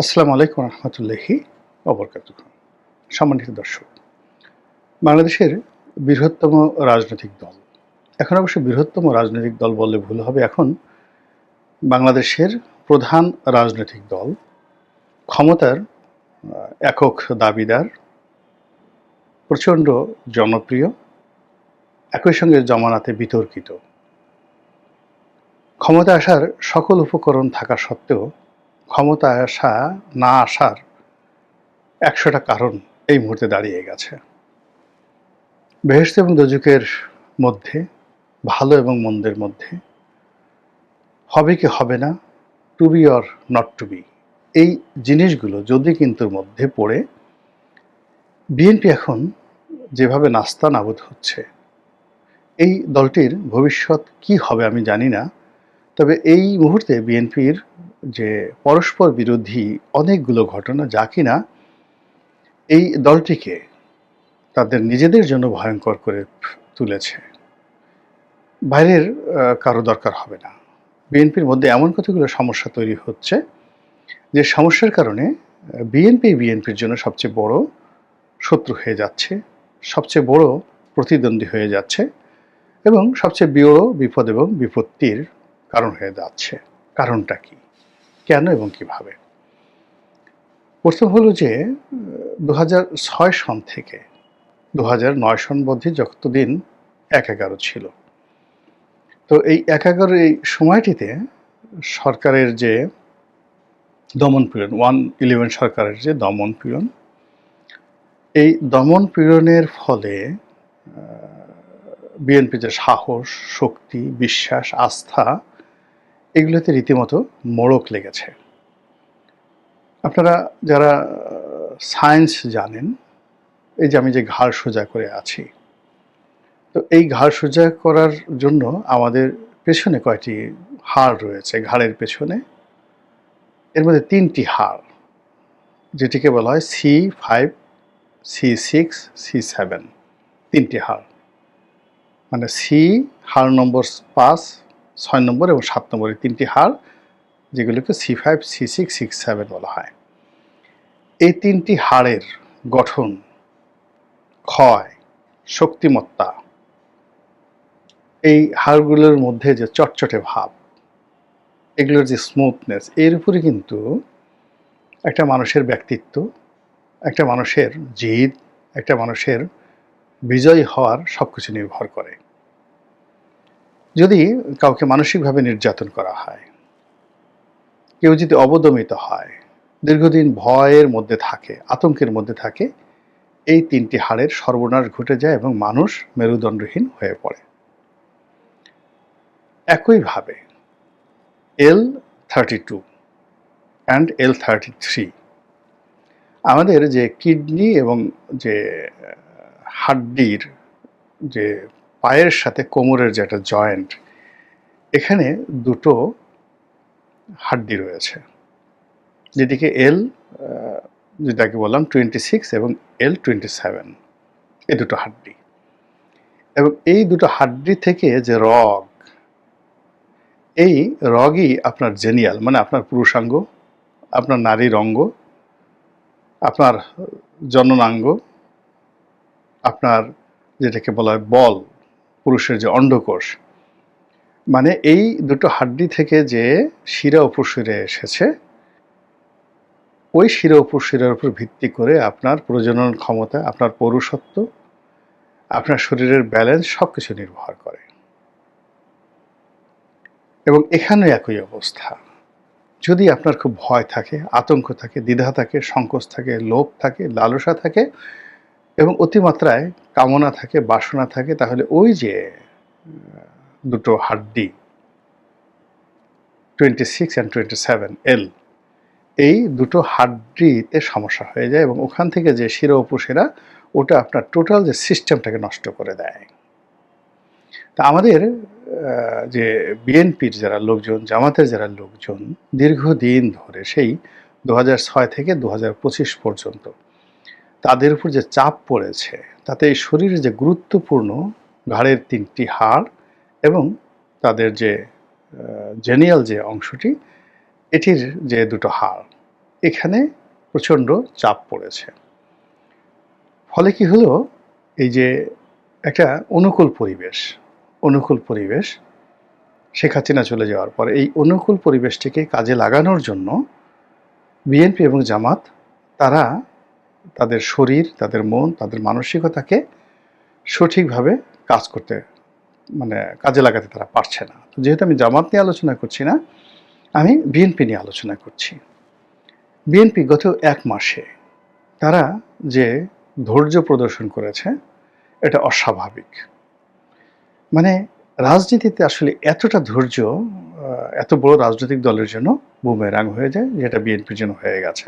আসসালামু আলাইকুম রহমতুল্লাহি অবরকাত সম্মানিত দর্শক, বাংলাদেশের বৃহত্তম রাজনৈতিক দল। এখন অবশ্য বৃহত্তম রাজনৈতিক দল বললে ভুল হবে। এখন বাংলাদেশের প্রধান রাজনৈতিক দল, ক্ষমতার একক দাবিদার, প্রচণ্ড জনপ্রিয়, একই সঙ্গে জমানাতে বিতর্কিত। ক্ষমতা আসার সকল উপকরণ থাকা সত্ত্বেও ক্ষমতায় আসা, না আসার একশোটা কারণ এই মুহূর্তে দাঁড়িয়ে গেছে। বেহেস্ত এবং দোজুকের মধ্যে, ভালো এবং মন্দের মধ্যে, হবে কি হবে না to be or not to be এই জিনিসগুলো যদি কিন্তু মধ্যে পড়ে বিএনপি এখন যেভাবে নাস্তা নাবুদ হচ্ছে, এই দলটির ভবিষ্যৎ কি হবে আমি জানি না, তবে এই মুহূর্তে বিএনপির যে পরস্পর বিরোধী অনেকগুলো ঘটনা, যা কিনা এই দলটিকে তাদের নিজেদের জন্য ভয়ঙ্কর করে তুলেছে। বাইরের কারও দরকার হবে না। বিএনপির মধ্যে এমন কতগুলো সমস্যা তৈরি হচ্ছে, যে সমস্যার কারণে বিএনপি বিএনপির জন্য সবচেয়ে বড় শত্রু হয়ে যাচ্ছে, সবচেয়ে বড় প্রতিদ্বন্দ্বী হয়ে যাচ্ছে, এবং সবচেয়ে বড় বিপদ এবং বিপত্তির কারণ হয়ে যাচ্ছে। কারণটা কি? কেন এবং কীভাবে? প্রথম হলো যে দু সন থেকে দু নয় সন মধ্যে যতদিন এক এগারো ছিল। তো এই এক এগারো এই সময়টিতে সরকারের যে দমন পীড়ন, ওয়ান ইলেভেন সরকারের যে দমন পীড়ন, এই দমন পীড়নের ফলে বিএনপি যে সাহস, শক্তি, বিশ্বাস, আস্থা এগুলোতে রীতিমতো মোড়ক লেগেছে। আপনারা যারা সায়েন্স জানেন, এই যে আমি যে ঘাড় সোজা করে আছি, তো এই ঘাড় সোজা করার জন্য আমাদের পেছনে কয়টি হাড় রয়েছে? ঘাড়ের পেছনে এর মধ্যে তিনটি হাড়, যেটিকে বলা হয় C five C six C seven তিনটি হাড়। মানে সি হাড় নম্বর পাঁচ ছয় নম্বর এবং সাত নম্বরের তিনটি হাড় যেগুলোকে C five C six six seven বলা হয়। এই তিনটি হাড়ের গঠন, ক্ষয়, শক্তিমত্তা, এই হাড়গুলোর মধ্যে যে চটচটে ভাব, এগুলোর যে স্মুথনেস এর উপরে কিন্তু একটা মানুষের ব্যক্তিত্ব, একটা মানুষের জিদ, একটা মানুষের বিজয়ী হওয়ার সব কিছু নির্ভর করে। যদি কাউকে মানসিকভাবে নির্যাতন করা হয়, কেউ যদি অবদমিত হয়, দীর্ঘদিন ভয়ের মধ্যে থাকে, আতঙ্কের মধ্যে থাকে, এই তিনটি হাড়ের সর্বনাশ ঘটে যায় এবং মানুষ মেরুদণ্ডহীন হয়ে পড়ে। একইভাবে L thirty two and L thirty three, আমাদের যে কিডনি এবং যে হাড্ডির যে পায়ের সাথে কোমরের যে একটা জয়েন্ট এখানে দুটো হাড্ডি রয়েছে। যেটিকে এল যেটাকে বললাম টোয়েন্টি সিক্স এবং এল টোয়েন্টি সেভেন এই দুটো হাড্ডি। এবং এই দুটো হাড্ডি থেকে যে রগ, এই রগই আপনার জেনিয়াল মানে আপনার পুরুষাঙ্গ, আপনার নারীর অঙ্গ আপনার জননাঙ্গ, আপনার যেটাকে বলা হয় বল পুরুষের যে অন্ডকোষ মানে এই দুটো হাড্ডি থেকে যে শিরা উপশিরে এসেছে, ওই শিরা উপশিরার উপর ভিত্তি করে আপনার প্রজনন ক্ষমতা, আপনার পৌরুষত্ব, আপনার শরীরের ব্যালেন্স সব কিছু নির্ভর করে। এবং এখানে একই অবস্থা। যদি আপনার খুব ভয় থাকে, আতঙ্ক থাকে, দ্বিধা থাকে, সংকোচ থাকে, লোভ থাকে, লালসা থাকে এবং অতিমাত্রায় কামনা থাকে, বাসনা থাকে, তাহলে ওই যে দুটো হাড্ডি twenty six and twenty seven L এই দুটো হাড্ডিতে সমস্যা হয়ে যায় এবং ওখান থেকে যে শিরা উপশিরা, ওটা আপনার টোটাল যে সিস্টেমটাকে নষ্ট করে দেয়। তা আমাদের যে বিএনপির যারা লোকজন, জামাতের যারা লোকজন, দীর্ঘদিন ধরে সেই দু থেকে দু পর্যন্ত তাদের উপর যে চাপ পড়েছে, তাতে এই শরীরে যে গুরুত্বপূর্ণ ঘাড়ের তিনটি হাড় এবং তাদের যে জেনিয়াল যে অংশটি, এটির যে দুটো হাড়, এখানে প্রচণ্ড চাপ পড়েছে। ফলে কি হলো? এই যে একটা অনুকূল পরিবেশ অনুকূল পরিবেশ, শেখ হাসিনা চলে যাওয়ার পর এই অনুকূল পরিবেশটিকে কাজে লাগানোর জন্য বিএনপি এবং জামাত, তারা তাদের শরীর, তাদের মন, তাদের মানসিকতাকে সঠিকভাবে কাজ করতে মানে কাজে লাগাতে তারা পারছে না। যেহেতু আমি জামাত নিয়ে আলোচনা করছি না, আমি বিএনপি নিয়ে আলোচনা করছি। বিএনপি গত এক মাসে তারা যে ধৈর্য প্রদর্শন করেছে, এটা অস্বাভাবিক। মানে রাজনীতিতে আসলে এতটা ধৈর্য এত বড় রাজনৈতিক দলের জন্য বুমেরাং হয়ে যায়, যেটা বিএনপির জন্য হয়ে গেছে।